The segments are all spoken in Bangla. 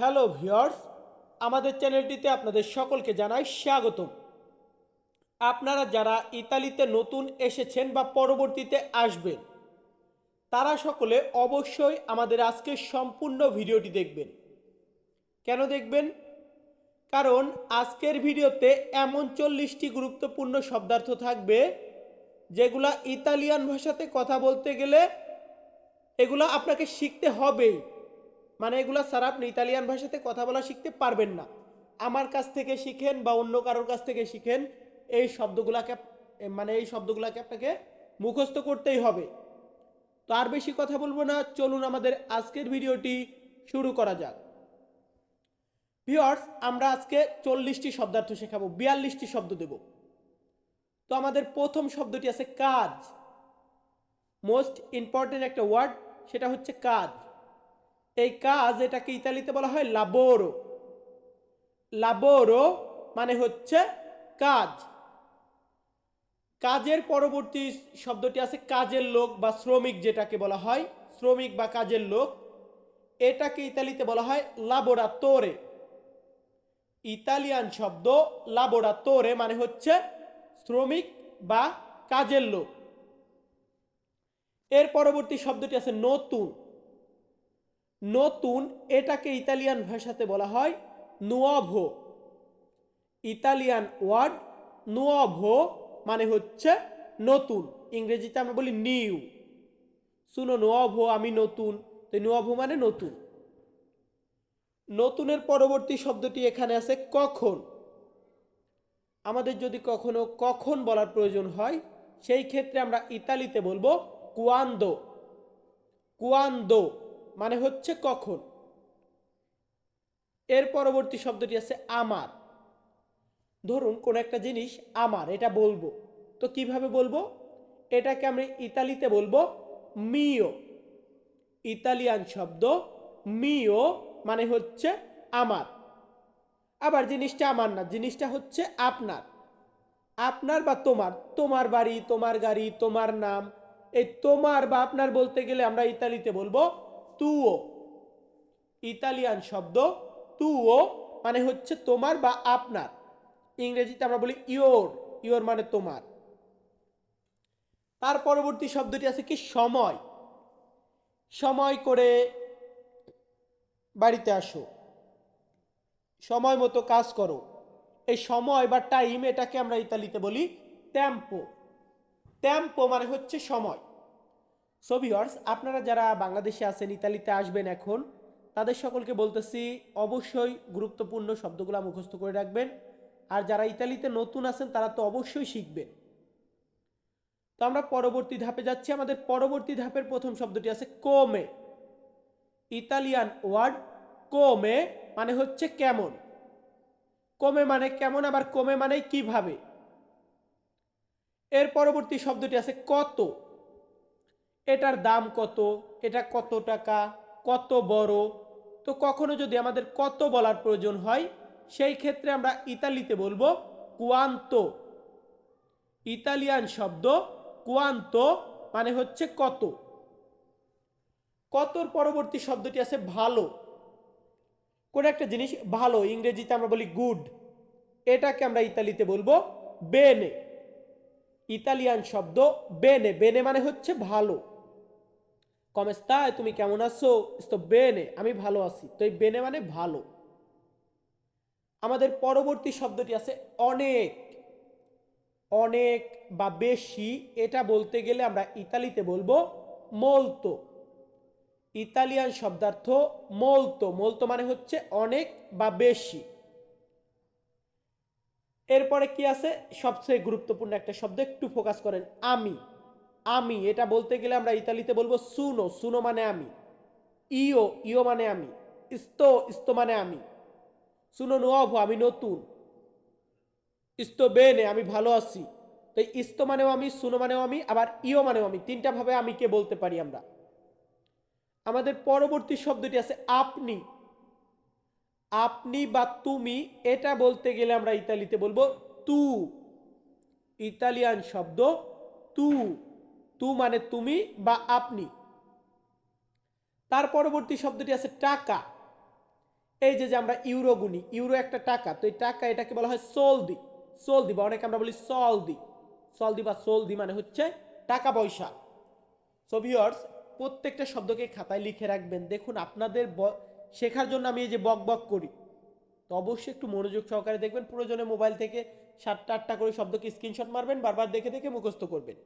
হ্যালো ভিউয়ার্স, আমাদের চ্যানেলটিতে আপনাদের সকলকে জানাই স্বাগতম। আপনারা যারা ইতালিতে নতুন এসেছেন বা পরবর্তীতে আসবেন, তারা সকলে অবশ্যই আমাদের আজকের সম্পূর্ণ ভিডিওটি দেখবেন। কেন দেখবেন? কারণ আজকের ভিডিওতে এমন চল্লিশটি গুরুত্বপূর্ণ শব্দার্থ থাকবে, যেগুলা ইতালিয়ান ভাষাতে কথা বলতে গেলে এগুলো আপনাকে শিখতে হবেই। মানে এগুলো ছাড়া আপনি ইতালিয়ান ভাষাতে কথা বলা শিখতে পারবেন না। আমার কাছ থেকে শিখেন বা অন্য কারোর কাছ থেকে শিখেন, এই শব্দগুলাকে মানে এই শব্দগুলোকে আপনাকে মুখস্থ করতেই হবে। তো আর বেশি কথা বলব না, চলুন আমাদের আজকের ভিডিওটি শুরু করা যাক। ভিওর্স আমরা আজকে চল্লিশটি শব্দার্থ শেখাবো, বিয়াল্লিশটি শব্দ দেব। তো আমাদের প্রথম শব্দটি আছে কাজ। মোস্ট ইম্পর্টেন্ট একটা ওয়ার্ড, সেটা হচ্ছে কাজ। এই কাজ এটাকে ইতালিতে বলা হয় লাবোরো লাবোরো মানে হচ্ছে কাজ। কাজের পরবর্তী শব্দটি আছে কাজের লোক বা শ্রমিক যেটাকে বলা হয়। শ্রমিক বা কাজের লোক। এটাকে ইতালিতে বলা হয় লাবোরাতোরে ইতালিয়ান শব্দ লাবোরাতোরে মানে হচ্ছে শ্রমিক বা কাজের লোক। এর পরবর্তী শব্দটি আছে নতুন। নতুন এটাকে ইতালিয়ান ভাষাতে বলা হয় নুয়াভো ইতালিয়ান ওয়ার্ড নুয়াভো মানে হচ্ছে নতুন। ইংরেজিতে আমরা বলি নিউ শুনো নোয়াভো আমি নতুন, তো নোয়াভো মানে নতুন। নতুনের পরবর্তী শব্দটি এখানে আছে কখন। আমাদের যদি কখনো কখন বলার প্রয়োজন হয়, সেই ক্ষেত্রে আমরা ইতালিতে বলব কুয়ান্দো। কুয়ান্দো। মানে হচ্ছে কখন? এর পরবর্তী শব্দটি আছে আমার। ধরুন, কোন একটা জিনিস আমার, এটা বলব। তো কীভাবে বলব? এটাকে আমরা ইতালিতে বলব মিও ইতালিয়ান শব্দ মিও মানে হচ্ছে আমার। আবার জিনিসটা আমার না, জিনিসটা হচ্ছে আপনার। আপনার বা তোমার তোমার বাড়ি, তোমার গাড়ি, তোমার নাম। এই তোমার বা আপনার বলতে গেলে আমরা ইতালিতে বলব তুও। ইতালিয়ান শব্দ তুও মানে হচ্ছে তোমার বা আপনার। ইংরেজিতে আমরা বলি ইয়োর ইয়োর মানে তোমার। তার পরবর্তী শব্দটি আছে কি? সময়। সময় করে বাড়িতে আসো। সময় মতো কাজ করো। এই সময় বা টাইম এটাকে আমরা ইতালিতে বলি ট্যাম্পো ট্যাম্পো মানে হচ্ছে সময়। সো ভিউয়ার্স আপনারা যারা বাংলাদেশে আছেন, ইতালিতে আসবেন এখন, তাদের সকলকে বলতেছি, অবশ্যই গুরুত্বপূর্ণ শব্দগুলো মুখস্থ করে রাখবেন। আর যারা ইতালিতে নতুন আছেন, তারা তো অবশ্যই শিখবেন। তো আমরা পরবর্তী ধাপে যাচ্ছি। আমাদের পরবর্তী ধাপের প্রথম শব্দটি আছে কোমে ইতালিয়ান ওয়ার্ড কোমে মানে হচ্ছে কেমন। কমে মানে কেমন, আবার কমে মানে কীভাবে। এর পরবর্তী শব্দটি আছে কত। এটার দাম কত? এটা কত টাকা? কত বড়? তো কখনো যদি আমাদের কত বলার প্রয়োজন হয়, সেই ক্ষেত্রে আমরা ইতালিতে বলব কুয়ান্ত ইতালিয়ান শব্দ কুয়ান্ত মানে হচ্ছে কত। কতর পরবর্তী শব্দটি আছে ভালো। কোন একটা জিনিস ভালো, ইংরেজিতে আমরা বলি গুড এটাকে আমরা ইতালিতে বলব বেনে ইতালিয়ান শব্দ বেনে বেনে মানে হচ্ছে ভালো। কমেস্তায় তুমি কেমন আছো? তো বেনে, আমি ভালো আছি। তো এই বেনে মানে ভালো। আমাদের পরবর্তী শব্দটি আছে অনেক। অনেক বা বেশি, এটা বলতে গেলে আমরা ইতালিতে বলব মলতো। ইতালিয়ান শব্দার্থ মলতো। মলতো মানে হচ্ছে অনেক বা বেশি। এরপরে কি আছে? সবচেয়ে গুরুত্বপূর্ণ একটা শব্দ, একটু ফোকাস করেন, আমি। আমি, এটা বলতে গেলে আমরা ইতালিতে বলব সুনো সুনো মানে আমি। ইও ইও মানে আমি। ইস্তো ইস্তো মানে আমি। সুনো নোয়াভো, আমি নতুন। ইস্তো বেনে, আমি ভালো আছি। তো ইস্তো মানেও আমি, সুনো মানেও আমি, আবার ইও মানেও আমি। তিনটা ভাবে আমি কে বলতে পারি আমরা। আমাদের পরবর্তী শব্দটি আছে আপনি। আপনি বা তুমি, এটা বলতে গেলে আমরা ইতালিতে বলব তু। ইতালিয়ান শব্দ তু। তু মানে তুমি বা আপনি। তার পরবর্তী শব্দটি আছে টাকা। এই যে যে আমরা ইউরো গুনি, ইউরো একটা টাকা, তো এই টাকা এটাকে বলা হয় সোলদি। সোলদি বা অনেকে আমরা বলি সলদি। সলদি বা সোলদি মানে হচ্ছে টাকা পয়সা। সো ভিউয়ার্স প্রত্যেকটা শব্দকে খাতায় লিখে রাখবেন। দেখুন, আপনাদের শেখার জন্য আমি এই যে বক বক করি। তো অবশ্যই একটু মনোযোগ সহকারে দেখবেন প্রয়োজনে মোবাইল থেকে সাতটা আটটা করে শব্দকে স্ক্রিনশট মারবেন, বারবার দেখে দেখে মুখস্থ করবেন।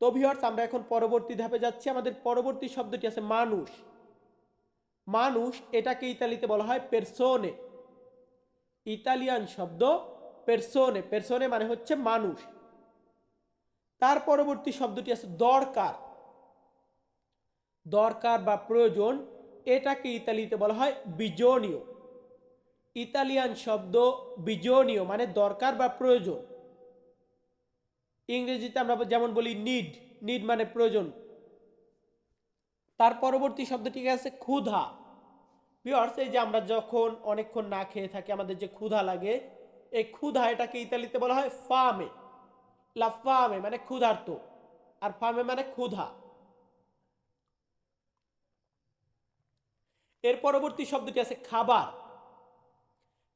তো ভিউয়ার্স আমরা এখন পরবর্তী ধাপে যাচ্ছি। আমাদের পরবর্তী শব্দটি আছে মানুষ। মানুষ এটাকে ইতালিতে বলা হয় পেরসোনে ইতালিয়ান শব্দ পেরসোনে পেরসোনে মানে হচ্ছে মানুষ। তার পরবর্তী শব্দটি আছে দরকার। দরকার বা প্রয়োজন, এটাকে ইতালিতে বলা হয় বিজনীয়। ইতালিয়ান শব্দ বিজনীয় মানে দরকার বা প্রয়োজন। ইংরেজিতে আমরা যেমন বলি নিড নিড মানে প্রয়োজন। তার পরবর্তী শব্দটি আছে? ক্ষুধা। ভিউয়ার্স এই যে আমরা যখন অনেকক্ষণ না খেয়ে থাকি, আমাদের যে ক্ষুধা লাগে, এই ক্ষুধা এটাকে ইতালিতে বলা হয় ফামে লা ফামে মানে ক্ষুধার্ত, আর ফামে মানে ক্ষুধা। এর পরবর্তী শব্দটি আছে খাবার।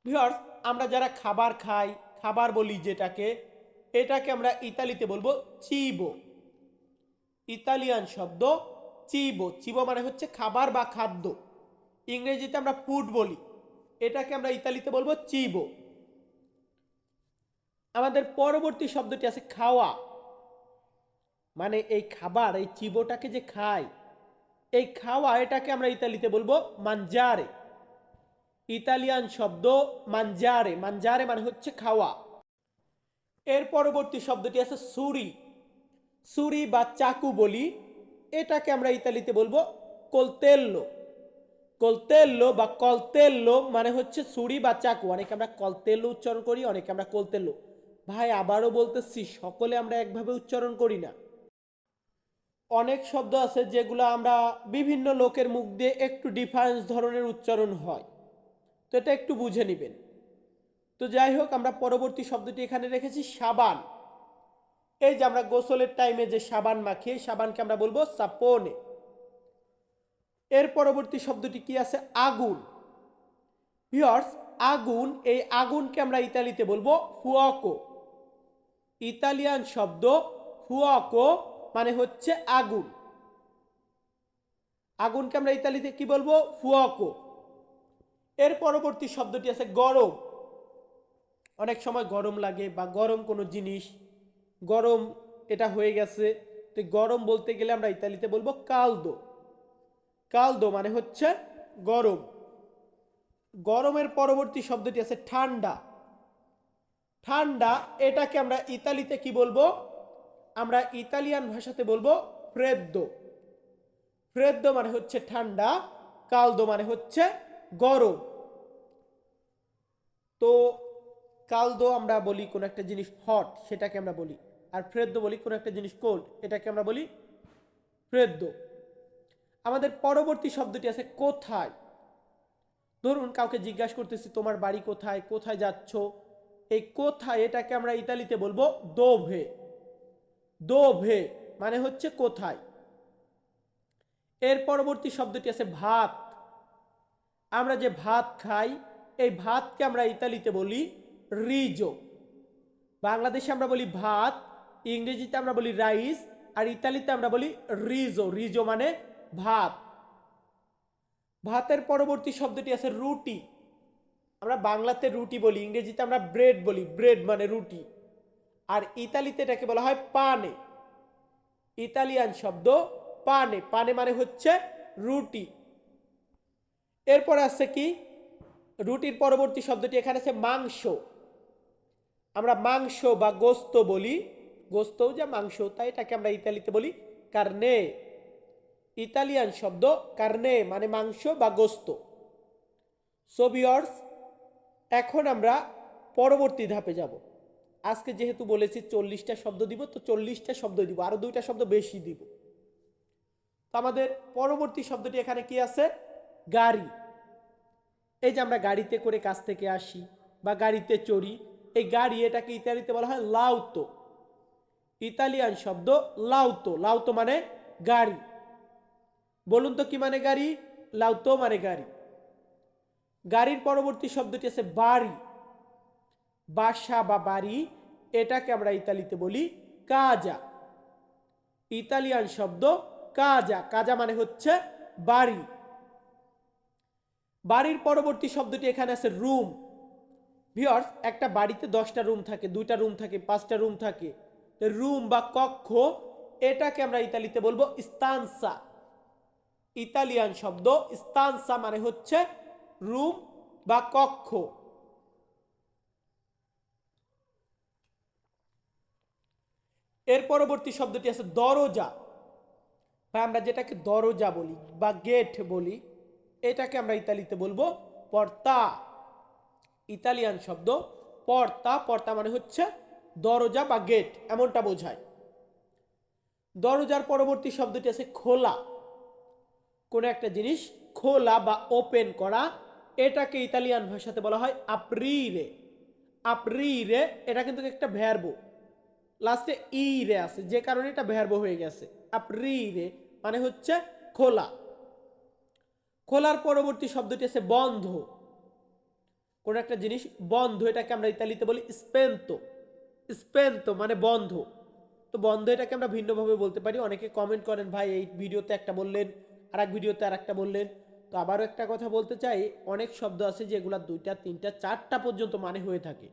ভিউয়ার্স আমরা যারা খাবার খাই, খাবার বলি যেটাকে এটাকে আমরা ইতালিতে বলব চিবো। ইতালিয়ান শব্দ চিবো। চিবো মানে হচ্ছে খাবার বা খাদ্য। ইংরেজিতে আমরা ফুড বলি। এটাকে আমরা ইতালিতে বলব চিবো। আমাদের পরবর্তী শব্দটি আছে খাওয়া। মানে এই খাবার, এই চিবোটাকে যে খাই এই খাওয়া এটাকে আমরা ইতালিতে বলব মানজারে। ইতালিয়ান শব্দ মানজারে। মানজারে মানে হচ্ছে খাওয়া। এর পরবর্তী শব্দটি আছে সুরি। সুরি বা চাকু বলি। এটাকে আমরা ইতালিতে বলব কলতেল্লো। কলতেল্লো বা কলতেল্লো মানে হচ্ছে সুরি বা চাকু। অনেকে আমরা কলতেল্লো উচ্চারণ করি, অনেকে আমরা কলতেল্লো। ভাই, আবারও বলতেছি, সকলে আমরা একভাবে উচ্চারণ করি না। অনেক শব্দ আছে যেগুলো আমরা বিভিন্ন লোকের মুখ দিয়ে একটু ডিফারেন্স ধরনের উচ্চারণ হয়। তো এটা একটু বুঝে নেবেন। তো যাই হোক, আমরা পরবর্তী শব্দটি এখানে রেখেছি, সাবান। এই যে আমরা গোসলের টাইমে যে সাবান মাখি সাবানকে আমরা বলব সাপোনে। এর পরবর্তী শব্দটি কি আছে? আগুন। ভিওর্স আগুন, এই আগুনকে আমরা ইতালিতে বলব ফুয়াকো। ইতালিয়ান শব্দ ফুয়াকো মানে হচ্ছে আগুন। আগুনকে আমরা ইতালিতে কি বলব? ফুয়াকো। এর পরবর্তী শব্দটি আছে গরম। অনেক সময় গরম লাগে বা গরম কোনো জিনিস, গরম এটা হয়ে গেছে, তো গরম বলতে গেলে আমরা ইতালিতে বলব কালদো কালদো মানে হচ্ছে গরম। গরমের পরবর্তী শব্দটি আছে ঠান্ডা। ঠান্ডা এটাকে আমরা ইতালিতে কি বলব? আমরা ইতালিয়ান ভাষাতে বলব ফ্রেদ্দো ফ্রেদ্দো মানে হচ্ছে ঠান্ডা কালদো মানে হচ্ছে গরম। তো কালদো আমরা বলি কোনো একটা জিনিস হট সেটাকে আমরা বলি। আর ফ্রেদ্দো বলি কোনো একটা জিনিস কোল্ড এটাকে আমরা বলি ফ্রেদ্দো আমাদের পরবর্তী শব্দটি আছে কোথায়? ধরুন, কাউকে জিজ্ঞাসা করতেছি, তোমার বাড়ি কোথায়? কোথায় যাচ্ছ? এই কোথায়, এটাকে আমরা ইতালিতে বলব দোভে দোভে মানে হচ্ছে কোথায়। এর পরবর্তী শব্দটি আছে ভাত। আমরা যে ভাত খাই, এই ভাতকে আমরা ইতালিতে বলি রিজো। বাংলাদেশে আমরা বলি ভাত, ইংরেজিতে আমরা বলি রাইস, আর ইতালিতে আমরা বলি রিজো। রিজো মানে ভাত। ভাতের পরবর্তী শব্দটি আছে রুটি। আমরা বাংলাতে রুটি বলি, ইংরেজিতে আমরা ব্রেড বলি। ব্রেড মানে রুটি। আর ইতালিতে এটাকে বলা হয় পানে। ইতালিয়ান শব্দ পানে। পানে মানে হচ্ছে রুটি। এরপর আছে কি? রুটির পরবর্তী শব্দটি এখানে আছে মাংস। আমরা মাংস বা গোস্ত বলি। গোস্তও যা মাংস, তাই এটাকে আমরা ইতালিতে বলি কারনে। ইতালিয়ান শব্দ কারনে মানে মাংস বা গোস্ত। সোভিয়র্স এখন আমরা পরবর্তী ধাপে যাব। আজকে যেহেতু বলেছি চল্লিশটা শব্দ দিব, তো চল্লিশটা শব্দ দিব আরও দুইটা শব্দ বেশি দিব। তো আমাদের পরবর্তী শব্দটি এখানে কি আছে? গাড়ি। এই যে আমরা গাড়িতে করে কাজ থেকে আসি বা গাড়িতে চড়ি এই গাড়ি এটাকে ইতালিতে বলা হয় লাউতো। ইতালিয়ান শব্দ লাউতো। লাউতো মানে গাড়ি। বলুন তো কি মানে গাড়ি? লাউতো মানে গাড়ি। গাড়ির পরবর্তী শব্দটি আছে বাড়ি। বাসা বা বাড়ি, এটাকে আমরা ইতালিতে বলি কাজা। ইতালিয়ান শব্দ কাজা। কাজা মানে হচ্ছে বাড়ি। বাড়ির পরবর্তী শব্দটি এখানে আছে রুম। ভিওর্স একটা বাড়িতে দশটা রুম থাকে, দুইটা রুম থাকে, পাঁচটা রুম থাকে। রুম বা কক্ষ, এটাকে আমরা ইতালিতে বলব স্তানসা ইতালিয়ান শব্দ স্তানসা মানে হচ্ছে রুম বা কক্ষ। এর পরবর্তী শব্দটি আছে দরজা। বা আমরা যেটাকে দরজা বলি বা গেট বলি, এটাকে আমরা ইতালিতে বলব পর্তা ইতালিয়ান শব্দ পর্তা পর্তা মানে হচ্ছে দরজা বা গেট, এমনটা বোঝায়। দরজার পরবর্তী শব্দটি আছে খোলা। কোনো একটা জিনিস খোলা বা ওপেন করা, এটাকে ইতালিয়ান ভাষাতে বলা হয় আপ্রিরে আপ্রিরে এটা কিন্তু একটা ভ্যারবো লাস্টে ই রে আছে, যে কারণে এটা ভ্যারবো হয়ে গেছে। আপ্রিরে মানে হচ্ছে খোলা। খোলার পরবর্তী শব্দটি আছে বন্ধ। কোন একটা জিনিস বন্ধ, এটাকে আমরা ইতালিতে বলি স্পেন্তো। স্পেন্তো মানে বন্ধ। তো বন্ধ এটাকে আমরা ভিন্নভাবে বলতে পারি। অনেকে কমেন্ট করেন, ভাই, এই ভিডিওতে একটা বললেন আর এক ভিডিওতে আর একটা বললেন। তো আবারও একটা কথা বলতে চাই, অনেক শব্দ আছে যেগুলা দুইটা, তিনটা, চারটা পর্যন্ত মানে হয়ে থাকে।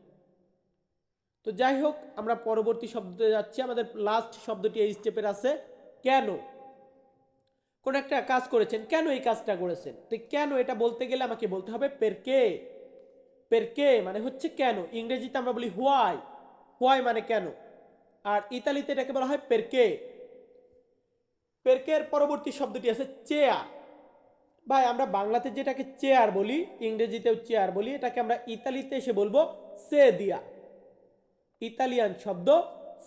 তো যাই হোক, আমরা পরবর্তী শব্দতে যাচ্ছি। আমাদের লাস্ট শব্দটি এই স্টেপের আছে, কেন? কোন একটা কাজ করেছেন, কেন এই কাজটা করেছেন? তো কেন এটা বলতে গেলে আমাকে বলতে হবে, পেরকে? পেরকে মানে হচ্ছে কেন? ইংরেজিতে আমরা বলি হোয়াই হোয়াই মানে কেন? আর ইতালিতে এটাকে বলা হয় পেরকে পেরকের পরবর্তী শব্দটি আছে চেয়ার ভাই, আমরা বাংলাতে যেটাকে চেয়ার বলি, ইংরেজিতেও চেয়ার বলি, এটাকে আমরা ইতালিতে এসে বলব সে দিয়া ইতালিয়ান শব্দ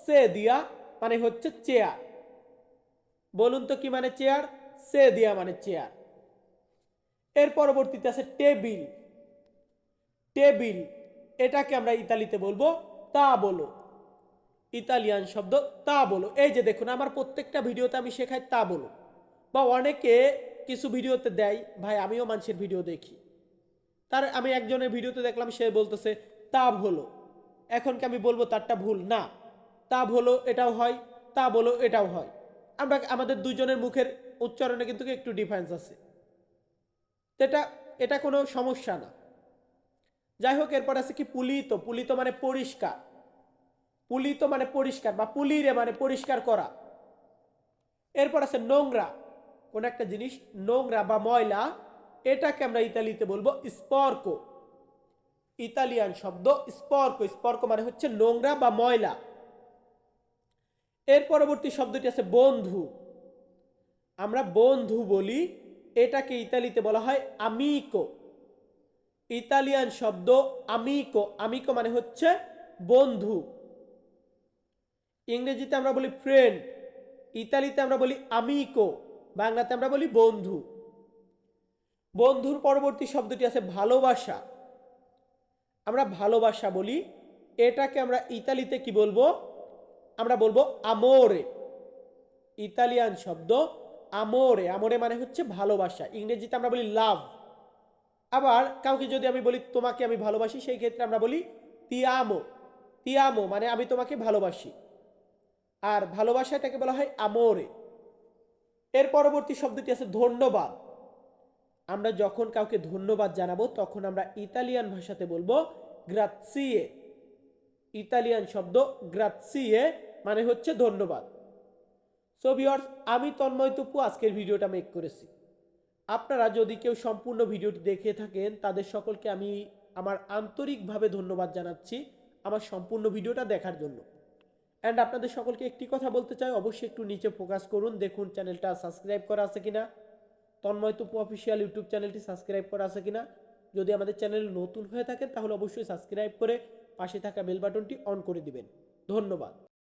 সে দিয়া মানে হচ্ছে চেয়ার বলুন তো কি মানে চেয়ার সে দিয়া মানে চেয়ারের পরবর্তীতে আছে টেবিল টেবিল, এটাকে আমরা ইতালিতে বলব তা বলো ইতালিয়ান শব্দ তা বলো এই যে দেখুন, আমার প্রত্যেকটা ভিডিওতে আমি শেখাই তা বলো বা অনেকে কিছু ভিডিওতে দেয়, ভাই, আমিও মানুষের ভিডিও দেখি। তার, আমি একজনের ভিডিওতে দেখলাম, সে বলতেছে তা হলো এখন কি আমি বলব, তারটা ভুল? না। তা হলো এটাও হয় তা বলো এটাও হয়। আমরা, আমাদের দুজনের মুখের উচ্চারণে কিন্তু একটু ডিফারেন্স আছে। এটা এটা কোনো সমস্যা না। যাই হোক এরপর আছে কি পুলিত পুলিত মানে পরিষ্কার। পুলিত মানে পরিষ্কার বা পুলিরে মানে পরিষ্কার করা। এরপর আছে নোংরা। কোন একটা জিনিস, নোংরা বা ময়লা, এটাকে আমরা ইতালিতে বলব স্পর্ক। ইতালিয়ান শব্দ স্পর্ক। স্পর্ক মানে হচ্ছে নোংরা বা ময়লা। এর পরবর্তী শব্দটি আছে বন্ধু। আমরা বন্ধু বলি, এটাকে ইতালিতে বলা হয় আমিকো ইতালিয়ান শব্দ আমিকো আমিকো মানে হচ্ছে বন্ধু। ইংরেজিতে আমরা বলি ফ্রেন্ড ইতালিতে আমরা বলি আমিকো বাংলাতে আমরা বলি বন্ধু। বন্ধুর পরবর্তী শব্দটি আছে ভালোবাসা। আমরা ভালোবাসা বলি, এটাকে আমরা ইতালিতে কি বলব? আমরা বলব আমোরে ইতালিয়ান শব্দ আমোরে আমোরে মানে হচ্ছে ভালোবাসা। ইংরেজিতে আমরা বলি লাভ আবার কাউকে যদি আমি বলি, তোমাকে আমি ভালোবাসি, সেই ক্ষেত্রে আমরা বলি, তিয়ামো। তিয়ামো মানে আমি তোমাকে ভালোবাসি। আর ভালোবাসাটাকে বলা হয় আমোরে। এর পরবর্তী শব্দটি আছে ধন্যবাদ। আমরা যখন কাউকে ধন্যবাদ জানাব, তখন আমরা ইতালিয়ান ভাষাতে বলব গ্রাৎসিয়ে ইতালিয়ান শব্দ গ্রাৎসিয়ে মানে হচ্ছে ধন্যবাদ। সো ভিওর্স আমি তন্ময় তপু আজকের ভিডিওটা মেক করেছি। আপনারা যদি কেউ সম্পূর্ণ ভিডিওটি দেখে থাকেন, তাদের সকলকে আমি আমার আন্তরিকভাবে ধন্যবাদ জানাচ্ছি আমার সম্পূর্ণ ভিডিওটা দেখার জন্য। অ্যান্ড আপনাদের সকলকে একটি কথা বলতে চাই, অবশ্যই একটু নিচে ফোকাস করুন, দেখুন চ্যানেলটা সাবস্ক্রাইব করা আছে কিনা, তন্ময় তপু অফিসিয়াল ইউটিউব চ্যানেলটি সাবস্ক্রাইব করা আছে কিনা। যদি আমাদের চ্যানেল নতুন হয়ে থাকে তাহলে অবশ্যই সাবস্ক্রাইব করে পাশে থাকা বেল বাটনটি অন করে দিবেন। ধন্যবাদ।